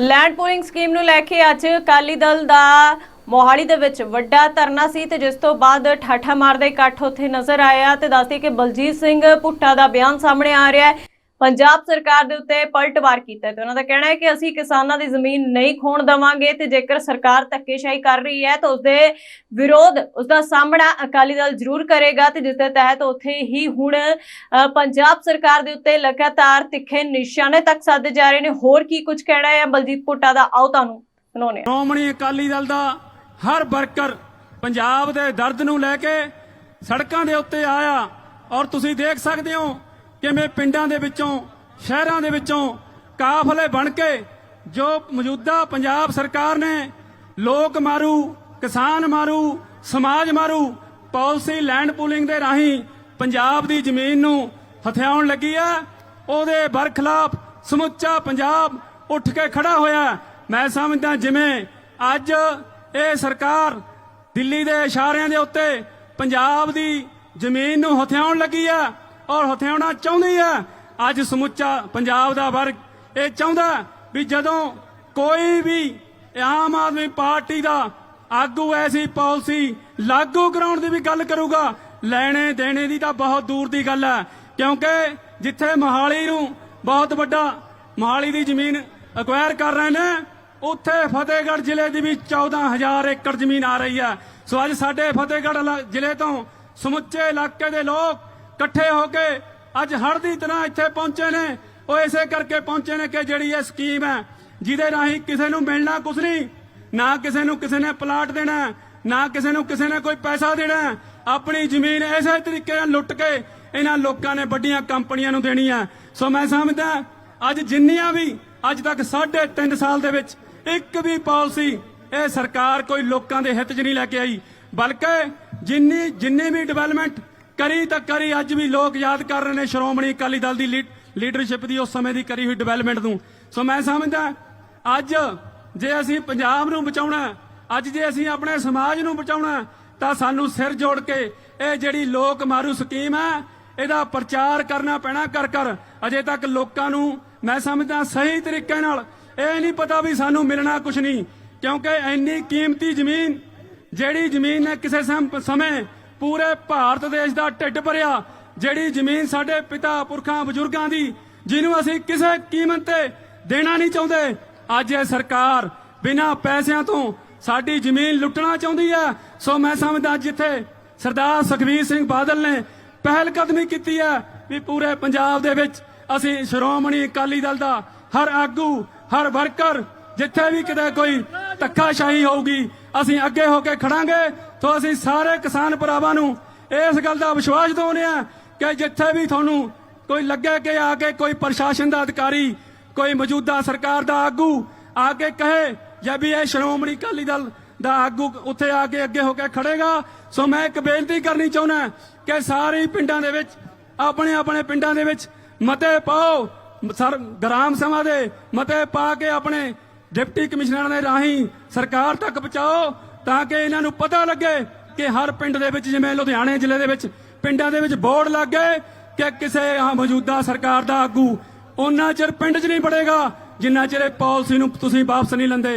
Land pooling scheme ਨੂੰ ਲੈ ਕੇ ਅੱਜ ਅਕਾਲੀ ਦਲ ਦਾ ਮੋਹਾਲੀ ਦੇ ਵਿੱਚ ਵੱਡਾ ਧਰਨਾ ਸੀ ਤੇ ਜਿਸ ਤੋਂ ਬਾਅਦ ਠਾਠਾ ਮਾਰਦਾ ਇਕੱਠ ਉੱਥੇ ਨਜ਼ਰ ਆਇਆ ਤੇ ਦੱਸਦੀ ਕਿ ਬਲਜੀਤ ਸਿੰਘ ਭੁੱਟਾ ਦਾ ਬਿਆਨ ਸਾਹਮਣੇ ਆ ਰਿਹਾ ਹੈ। ਪੰਜਾਬ ਸਰਕਾਰ ਦੇ ਉੱਤੇ ਪਲਟਵਾਰ ਕੀਤਾ ਹੈ ਤੇ ਉਹਨਾਂ ਦਾ ਕਹਿਣਾ ਹੈ ਕਿ ਅਸੀਂ ਕਿਸਾਨਾਂ ਦੀ ਜ਼ਮੀਨ ਨਹੀਂ ਖੋਣ ਦਵਾਂਗੇ ਤੇ ਜੇਕਰ ਸਰਕਾਰ ਧੱਕੇਸ਼ਾਹੀ ਕਰ ਰਹੀ ਹੈ ਤਾਂ ਉਸਦੇ ਵਿਰੋਧ ਉਸਦਾ ਸਾਹਮਣਾ ਅਕਾਲੀ ਦਲ ਜ਼ਰੂਰ ਕਰੇਗਾ ਤੇ ਜਿਸ ਦੇ ਤਹਿਤ ਉੱਥੇ ਹੀ ਹੁਣ ਪੰਜਾਬ ਸਰਕਾਰ ਦੇ ਉੱਤੇ ਲਗਾਤਾਰ ਤਿੱਖੇ ਨਿਸ਼ਾਨੇ ਤੱਕ ਸਾਧੇ ਜਾ ਰਹੇ ਨੇ। ਹੋਰ ਕੀ ਕੁਝ ਕਹਿਣਾ ਹੈ? ਬਲਜੀਤ ਭੁੱਟਾ ਦਾ ਆਓ ਤੁਹਾਨੂੰ ਸੁਣਾਉਂਦੇ ਸ਼੍ਰੋਮਣੀ ਅਕਾਲੀ ਦਲ ਦਾ ਹਰ ਵਰਕਰ ਪੰਜਾਬ ਦੇ ਦਰਦ ਨੂੰ ਲੈ ਕੇ ਸੜਕਾਂ ਦੇ ਉੱਤੇ ਆਇਆ ਔਰ ਤੁਸੀਂ ਦੇਖ ਸਕਦੇ ਹੋ ਕਿਵੇਂ ਪਿੰਡਾਂ ਦੇ ਵਿੱਚੋਂ, ਸ਼ਹਿਰਾਂ ਦੇ ਵਿੱਚੋਂ ਕਾਫਲੇ ਬਣ ਕੇ ਜੋ ਮੌਜੂਦਾ ਪੰਜਾਬ ਸਰਕਾਰ ਨੇ ਲੋਕ ਮਾਰੂ, ਕਿਸਾਨ ਮਾਰੂ, ਸਮਾਜ ਮਾਰੂ, ਪਾਲਿਸੀ ਲੈਂਡ ਪੂਲਿੰਗ ਦੇ ਰਾਹੀਂ ਪੰਜਾਬ ਦੀ ਜ਼ਮੀਨ ਨੂੰ ਹਥਿਆਉਣ ਲੱਗੀ ਆ, ਉਹਦੇ ਬਰਖਲਾਫ ਸਮੁੱਚਾ ਪੰਜਾਬ ਉੱਠ ਕੇ ਖੜਾ ਹੋਇਆ। ਮੈਂ ਸਮਝਦਾ ਜਿਵੇਂ ਅੱਜ ਇਹ ਸਰਕਾਰ ਦਿੱਲੀ ਦੇ ਇਸ਼ਾਰਿਆਂ ਦੇ ਉੱਤੇ ਪੰਜਾਬ ਦੀ ਜ਼ਮੀਨ ਨੂੰ ਹਥਿਆਉਣ ਲੱਗੀ ਆ ਔਰ ਹਥਿਆਉਣਾ ਚਾਹੁੰਦੀ ਆ ਅੱਜ ਸਮੁੱਚਾ ਪੰਜਾਬ ਦਾ ਵਰਗ ਇਹ ਚਾਹੁੰਦਾ ਵੀ ਜਦੋਂ ਕੋਈ ਵੀ ਆਮ ਆਦਮੀ ਪਾਰਟੀ ਦਾ ਆਗੂ ਐਸੀ ਪਾਲਿਸੀ ਲਾਗੂ ਕਰਾਉਣ ਦੀ ਵੀ ਗੱਲ ਕਰੂਗਾ, ਲੈਣੇ ਦੇਣੇ ਦੀ ਤਾਂ ਬਹੁਤ ਦੂਰ ਦੀ ਗੱਲ ਹੈ। ਕਿਉਂਕਿ ਜਿੱਥੇ ਮੋਹਾਲੀ ਨੂੰ ਬਹੁਤ ਵੱਡਾ ਮੋਹਾਲੀ ਦੀ ਜ਼ਮੀਨ ਅਕਵਾਇਰ ਕਰ ਰਹੇ ਨੇ, ਉੱਥੇ ਫਤਿਹਗੜ੍ਹ ਜ਼ਿਲ੍ਹੇ ਦੀ ਵੀ 14000 ਏਕੜ ਜ਼ਮੀਨ ਆ ਰਹੀ ਹੈ। ਸੋ ਅੱਜ ਸਾਡੇ ਫਤਿਹਗੜ੍ਹ ਜ਼ਿਲ੍ਹੇ ਤੋਂ ਸਮੁੱਚੇ ਇਲਾਕੇ ਦੇ ਲੋਕ ਇਕੱਠੇ ਹੋ ਕੇ ਅੱਜ ਹੜ੍ਹ ਦੀ ਤਰ੍ਹਾਂ ਇੱਥੇ ਪਹੁੰਚੇ ਨੇ। ਉਹ ਇਸੇ ਕਰਕੇ ਪਹੁੰਚੇ ਨੇ ਕਿ ਜਿਹੜੀ ਇਹ ਸਕੀਮ ਹੈ, ਜਿਹਦੇ ਰਾਹੀਂ ਕਿਸੇ ਨੂੰ ਮਿਲਣਾ ਕੁਛ ਨਹੀਂ, ਨਾ ਕਿਸੇ ਨੂੰ ਕਿਸੇ ਨੇ ਪਲਾਟ ਦੇਣਾ, ਨਾ ਕਿਸੇ ਨੂੰ ਕਿਸੇ ਨੇ ਕੋਈ ਪੈਸਾ ਦੇਣਾ। ਆਪਣੀ ਜ਼ਮੀਨ ਇਸੇ ਤਰੀਕੇ ਨਾਲ ਲੁੱਟ ਕੇ ਇਹਨਾਂ ਲੋਕਾਂ ਨੇ ਵੱਡੀਆਂ ਕੰਪਨੀਆਂ ਨੂੰ ਦੇਣੀ ਹੈ। ਸੋ ਮੈਂ ਸਮਝਦਾ, ਅੱਜ ਜਿੰਨੀਆਂ ਵੀ ਅੱਜ ਤੱਕ ਸਾਢੇ ਤਿੰਨ ਸਾਲ ਦੇ ਵਿੱਚ ਇੱਕ ਵੀ ਪਾਲਿਸੀ ਇਹ ਸਰਕਾਰ ਕੋਈ ਲੋਕਾਂ ਦੇ ਹਿੱਤ 'ਚ ਨਹੀਂ ਲੈ ਕੇ ਆਈ। ਬਲਕਿ ਜਿੰਨੀ ਜਿੰਨੀ ਵੀ ਡਿਵੈਲਪਮੈਂਟ ਕਰੀ ਤਾਂ ਕਰੀ, ਅੱਜ ਵੀ ਲੋਕ ਯਾਦ ਕਰ ਰਹੇ ਨੇ ਸ਼੍ਰੋਮਣੀ ਅਕਾਲੀ ਦਲ ਦੀ ਲੀਡਰਸ਼ਿਪ ਦੀ, ਉਸ ਸਮੇਂ ਦੀ ਕਰੀ ਹੋਈ ਡਿਵੈਲਪਮੈਂਟ ਨੂੰ। ਸੋ ਮੈਂ ਸਮਝਦਾ, ਅੱਜ ਜੇ ਅਸੀਂ ਪੰਜਾਬ ਨੂੰ ਬਚਾਉਣਾ, ਅੱਜ ਜੇ ਅਸੀਂ ਆਪਣੇ ਸਮਾਜ ਨੂੰ ਬਚਾਉਣਾ, ਤਾਂ ਸਾਨੂੰ ਸਿਰ ਜੋੜ ਕੇ ਇਹ ਜਿਹੜੀ ਲੋਕ ਮਾਰੂ ਸਕੀਮ ਹੈ, ਇਹਦਾ ਪ੍ਰਚਾਰ ਕਰਨਾ ਪੈਣਾ ਕਰ ਕਰ। ਅਜੇ ਤੱਕ ਲੋਕਾਂ ਨੂੰ ਮੈਂ ਸਮਝਦਾ ਸਹੀ ਤਰੀਕੇ ਨਾਲ ਇਹ ਨਹੀਂ ਪਤਾ ਵੀ ਸਾਨੂੰ ਮਿਲਣਾ ਕੁਝ ਨਹੀਂ, ਕਿਉਂਕਿ ਇੰਨੀ ਕੀਮਤੀ ਜ਼ਮੀਨ, ਜਿਹੜੀ ਜ਼ਮੀਨ ਨੇ ਕਿਸੇ ਸਮੇਂ ਪੂਰੇ ਭਾਰਤ ਦੇਸ਼ ਦਾ ਢਿੱਡ ਭਰਿਆ, ਜਿਹੜੀ ਜ਼ਮੀਨ ਸਾਡੇ ਪਿਤਾ ਪੁਰਖਾਂ ਬਜ਼ੁਰਗਾਂ ਦੀ, ਜਿਹਨੂੰ ਅਸੀਂ ਕਿਸੇ ਕੀਮਤ ਤੇ ਦੇਣਾ ਨਹੀਂ ਚਾਹੁੰਦੇ, ਅੱਜ ਇਹ ਸਰਕਾਰ ਬਿਨਾਂ ਪੈਸਿਆਂ ਤੋਂ ਸਾਡੀ ਜ਼ਮੀਨ ਲੁੱਟਣਾ ਚਾਹੁੰਦੀ ਹੈ। ਸੋ ਮੈਂ ਸਮਝਦਾ ਜਿੱਥੇ ਸਰਦਾਰ ਸੁਖਬੀਰ ਸਿੰਘ ਬਾਦਲ ਨੇ ਪਹਿਲ ਕਦਮੀ ਕੀਤੀ ਹੈ ਵੀ ਪੂਰੇ ਪੰਜਾਬ ਦੇ ਵਿੱਚ ਅਸੀਂ ਸ਼੍ਰੋਮਣੀ ਅਕਾਲੀ ਦਲ ਦਾ ਹਰ ਆਗੂ, ਹਰ ਵਰਕਰ, ਜਿੱਥੇ ਵੀ ਕਿਤੇ ਕੋਈ ਧੱਕਾਸ਼ਾਹੀ ਹੋਊਗੀ, ਅਸੀਂ ਅੱਗੇ ਹੋ ਕੇ ਖੜਾਂਗੇ। ਤੋਂ ਅਸੀਂ ਸਾਰੇ ਕਿਸਾਨ ਭਰਾਵਾਂ ਨੂੰ ਇਸ ਗੱਲ ਦਾ ਵਿਸ਼ਵਾਸ ਦਿਵਾਉਂਦੇ ਆ ਕਿ ਜਿੱਥੇ ਵੀ ਤੁਹਾਨੂੰ ਕੋਈ ਲੱਗੇ ਕਿ ਆ ਕੇ ਕੋਈ ਪ੍ਰਸ਼ਾਸਨ ਦਾ ਅਧਿਕਾਰੀ, ਕੋਈ ਮੌਜੂਦਾ ਸਰਕਾਰ ਦਾ ਆਗੂ ਆ ਕੇ ਕਹੇ ਜਾਂ ਵੀ ਇਹ ਸ਼੍ਰੋਮਣੀ ਅਕਾਲੀ ਦਲ ਦਾ ਆਗੂ ਉੱਥੇ ਆ ਕੇ ਅੱਗੇ ਹੋ ਕੇ ਖੜੇਗਾ। ਸੋ ਮੈਂ ਇੱਕ ਬੇਨਤੀ ਕਰਨੀ ਚਾਹੁੰਦਾ ਕਿ ਸਾਰੇ ਪਿੰਡਾਂ ਦੇ ਵਿੱਚ, ਆਪਣੇ ਆਪਣੇ ਪਿੰਡਾਂ ਦੇ ਵਿੱਚ ਮਤੇ ਪਾਓ। ਸਰ, ਗ੍ਰਾਮ ਸਭਾ ਦੇ ਮਤੇ ਪਾ ਕੇ ਆਪਣੇ ਡਿਪਟੀ ਕਮਿਸ਼ਨਰਾਂ ਦੇ ਰਾਹੀਂ ਸਰਕਾਰ ਤੱਕ ਪਹੁੰਚਾਓ। ਤਾਂ ਕਿ ਇਹਨਾਂ ਨੂੰ ਪਤਾ ਲੱਗੇ ਕਿ ਹਰ ਪਿੰਡ ਦੇ ਵਿੱਚ, ਜਿਵੇਂ ਲੁਧਿਆਣੇ ਜ਼ਿਲ੍ਹੇ ਦੇ ਵਿੱਚ, ਪਿੰਡਾਂ ਦੇ ਵਿੱਚ ਬੋਰਡ ਲੱਗ ਗਏ ਕਿ ਕਿਸੇ ਆ ਮੌਜੂਦਾ ਸਰਕਾਰ ਦਾ ਆਗੂ ਉਹਨਾਂ ਚਿਰ ਪਿੰਡ 'ਚ ਨਹੀਂ ਵੜੇਗਾ ਜਿੰਨਾ ਚਿਰ ਇਹ ਪਾਲਿਸੀ ਨੂੰ ਤੁਸੀਂ ਵਾਪਸ ਨਹੀਂ ਲੈਂਦੇ।